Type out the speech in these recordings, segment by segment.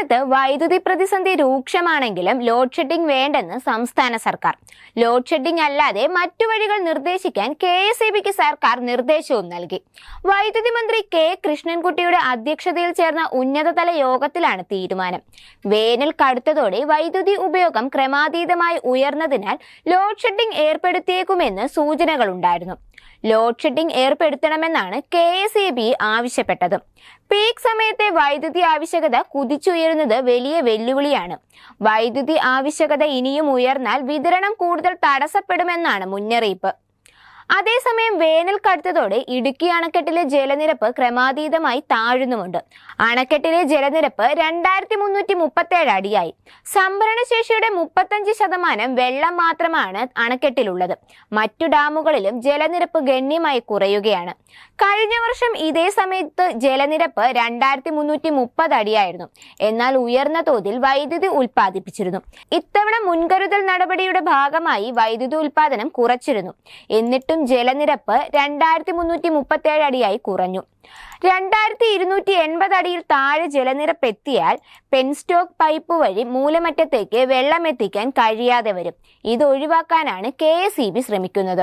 സംസ്ഥാനത്ത് വൈദ്യുതി പ്രതിസന്ധി രൂക്ഷമാണെങ്കിലും ലോഡ് ഷെഡിംഗ് വേണ്ടെന്ന് സംസ്ഥാന സർക്കാർ. ലോഡ് ഷെഡിംഗ് അല്ലാതെ മറ്റു വഴികൾ നിർദ്ദേശിക്കാൻ കെ എസ് ഇ ബിക്ക് സർക്കാർ നിർദ്ദേശവും നൽകി. വൈദ്യുതി മന്ത്രി കെ കൃഷ്ണൻകുട്ടിയുടെ അധ്യക്ഷതയിൽ ചേർന്ന ഉന്നതതല യോഗത്തിലാണ് തീരുമാനം. വേനൽ കടുത്തതോടെ വൈദ്യുതി ഉപയോഗം ക്രമാതീതമായി ഉയർന്നതിനാൽ ലോഡ് ഷെഡിംഗ് ഏർപ്പെടുത്തിയേക്കുമെന്ന് സൂചനകളുണ്ടായിരുന്നു. ലോഡ് ഷെഡിംഗ് ഏർപ്പെടുത്തണമെന്നാണ് കെ എസ് ഇ ബി ആവശ്യപ്പെട്ടത്. പീക്ക് സമയത്തെ വൈദ്യുതി ആവശ്യകത കുതിച്ചുയരുന്നത് വലിയ വെല്ലുവിളിയാണ്. വൈദ്യുതി ആവശ്യകത ഇനിയും ഉയർന്നാൽ വിതരണം കൂടുതൽ തടസ്സപ്പെടുമെന്നാണ് മുന്നറിയിപ്പ്. അതേസമയം വേനൽ കടുത്തതോടെ ഇടുക്കി അണക്കെട്ടിലെ ജലനിരപ്പ് ക്രമാതീതമായി താഴുന്നുമുണ്ട്. അണക്കെട്ടിലെ ജലനിരപ്പ് രണ്ടായിരത്തി മുന്നൂറ്റി മുപ്പത്തേഴ് അടിയായി. സംഭരണശേഷിയുടെ മുപ്പത്തഞ്ച് ശതമാനം വെള്ളം മാത്രമാണ് അണക്കെട്ടിലുള്ളത്. മറ്റു ഡാമുകളിലും ജലനിരപ്പ് ഗണ്യമായി കുറയുകയാണ്. കഴിഞ്ഞ വർഷം ഇതേ സമയത്ത് ജലനിരപ്പ് രണ്ടായിരത്തി മുന്നൂറ്റി മുപ്പത് അടിയായിരുന്നു. എന്നാൽ ഉയർന്ന തോതിൽ വൈദ്യുതി ഉൽപ്പാദിപ്പിച്ചിരുന്നു. ഇത്തവണ മുൻകരുതൽ നടപടിയുടെ ഭാഗമായി വൈദ്യുതി ഉൽപ്പാദനം കുറച്ചിരുന്നു. എന്നിട്ടും ജലനിരപ്പ് രണ്ടായിരത്തി മുന്നൂറ്റി മുപ്പത്തേഴ് അടിയായി കുറഞ്ഞു. രണ്ടായിരത്തി ഇരുന്നൂറ്റി എൺപത് അടിയിൽ താഴെ ജലനിരപ്പ് എത്തിയാൽ പെൻസ്റ്റോക്ക് പൈപ്പ് വഴി മൂലമറ്റത്തേക്ക് വെള്ളം എത്തിക്കാൻ കഴിയാതെ വരും. ഇത് ഒഴിവാക്കാനാണ് കെ എസ് ഇ ബി ശ്രമിക്കുന്നത്.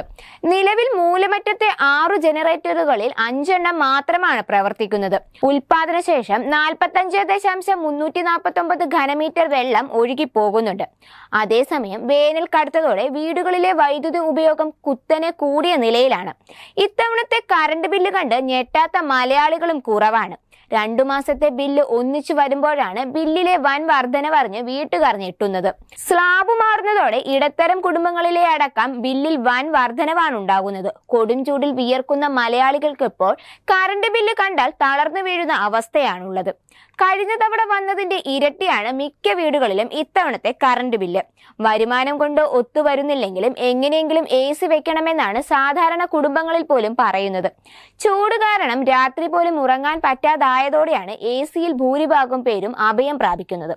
നിലവിൽ മൂലമറ്റത്തെ ആറു ജനറേറ്ററുകളിൽ അഞ്ചെണ്ണം മാത്രമാണ് പ്രവർത്തിക്കുന്നത്. ഉൽപാദനശേഷം നാൽപ്പത്തഞ്ച് ദശാംശം മുന്നൂറ്റി നാൽപ്പത്തി ഒമ്പത് ഘനമീറ്റർ വെള്ളം ഒഴുകി പോകുന്നുണ്ട് അതേസമയം വേനൽ കടുത്തതോടെ വീടുകളിലെ വൈദ്യുതി ഉപയോഗം കുത്തനെ കൂടിയ നിലയിലാണ്. ഇത്തവണത്തെ കറണ്ട് ബില്ല് കണ്ട് ഞെട്ടാത്ത മലയാളികളും കുറവാണ്. രണ്ടു മാസത്തെ ബില്ല് ഒന്നിച്ചു വരുമ്പോഴാണ് ബില്ലിലെ വൻ വർധനവറിഞ്ഞ് വീട്ടുകാർ ഞെട്ടുന്നത്. സ്ലാബ് മാറുന്നതോടെ ഇടത്തരം കുടുംബങ്ങളിലെ അടക്കം ബില്ലിൽ വൻ വർധനവാണ് ഉണ്ടാകുന്നത്. കൊടും ചൂടിൽ വിയർക്കുന്ന മലയാളികൾക്ക് ഇപ്പോൾ കറണ്ട് ബില്ല് കണ്ടാൽ തളർന്നു വീഴുന്ന അവസ്ഥയാണുള്ളത്. കഴിഞ്ഞ തവണ വന്നതിന്റെ ഇരട്ടിയാണ് മിക്ക വീടുകളിലും ഇത്തവണത്തെ കറണ്ട് ബില്ല് വരുമാനം കൊണ്ട് ഒത്തുവരുന്നില്ലെങ്കിലും എങ്ങനെയെങ്കിലും എ സി വെക്കണമെന്നാണ് സാധാരണ കുടുംബങ്ങളിൽ പോലും പറയുന്നത്. ചൂട് കാരണം രാത്രി പോലും ഉറങ്ങാൻ പറ്റാതായതോടെയാണ് എ സിയിൽ ഭൂരിഭാഗം പേരും അഭയം പ്രാപിക്കുന്നത്.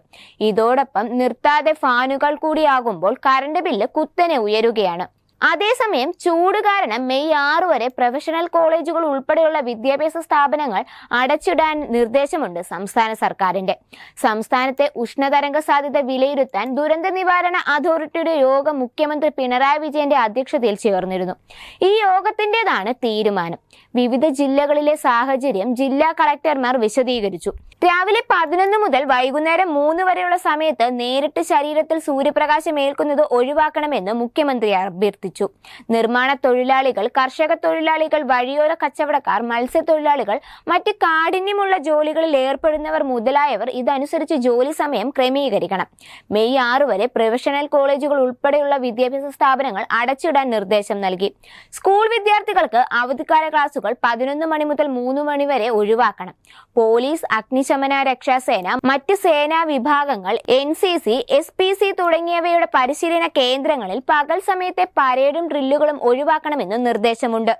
ഇതോടൊപ്പം നിർത്താതെ ഫാനുകൾ കൂടിയാകുമ്പോൾ കറണ്ട് ബില്ല് കുത്തനെ ഉയരുകയാണ്. അതേസമയം ചൂട് കാരണം മെയ് ആറ് വരെ പ്രൊഫഷണൽ കോളേജുകൾ ഉൾപ്പെടെയുള്ള വിദ്യാഭ്യാസ സ്ഥാപനങ്ങൾ അടച്ചിടാൻ നിർദ്ദേശമുണ്ട് സംസ്ഥാന സർക്കാരിന്റെ സംസ്ഥാനത്തെ ഉഷ്ണതരംഗ സാധ്യത വിലയിരുത്താൻ ദുരന്ത നിവാരണ അതോറിറ്റിയുടെ യോഗം മുഖ്യമന്ത്രി പിണറായി വിജയന്റെ അധ്യക്ഷതയിൽ ചേർന്നിരുന്നു. ഈ യോഗത്തിന്റേതാണ് തീരുമാനം. വിവിധ ജില്ലകളിലെ സാഹചര്യം ജില്ലാ കളക്ടർമാർ വിശദീകരിച്ചു. രാവിലെ പതിനൊന്ന് മുതൽ വൈകുന്നേരം മൂന്ന് വരെയുള്ള സമയത്ത് നേരിട്ട് ശരീരത്തിൽ സൂര്യപ്രകാശം ഏൽക്കുന്നത് ഒഴിവാക്കണമെന്ന് മുഖ്യമന്ത്രി അഭ്യർത്ഥിച്ചു. നിർമ്മാണ തൊഴിലാളികൾ കർഷക തൊഴിലാളികൾ വഴിയോര കച്ചവടക്കാർ മത്സ്യത്തൊഴിലാളികൾ മറ്റ് കാഠിന്യമുള്ള ജോലികളിൽ ഏർപ്പെടുന്നവർ മുതലായവർ ഇതനുസരിച്ച് ജോലി സമയം ക്രമീകരിക്കണം. മെയ് ആറ് വരെ പ്രൊഫഷണൽ കോളേജുകൾ ഉൾപ്പെടെയുള്ള വിദ്യാഭ്യാസ സ്ഥാപനങ്ങൾ അടച്ചിടാൻ നിർദ്ദേശം നൽകി. സ്കൂൾ വിദ്യാർത്ഥികൾക്ക് അവധിക്കാല ക്ലാസുകൾ പതിനൊന്ന് മണി മുതൽ മൂന്ന് മണി വരെ ഒഴിവാക്കണം. പോലീസ് അഗ്നിശമന രക്ഷാസേന മറ്റ് സേനാ വിഭാഗങ്ങൾ N C C S P C തുടങ്ങിയവയുടെ പരിശീലന കേന്ദ്രങ്ങളിൽ പകൽ സമയത്തെ പരേഡും ഡ്രില്ലുകളും ഒഴിവാക്കണമെന്ന് നിർദ്ദേശമുണ്ട്.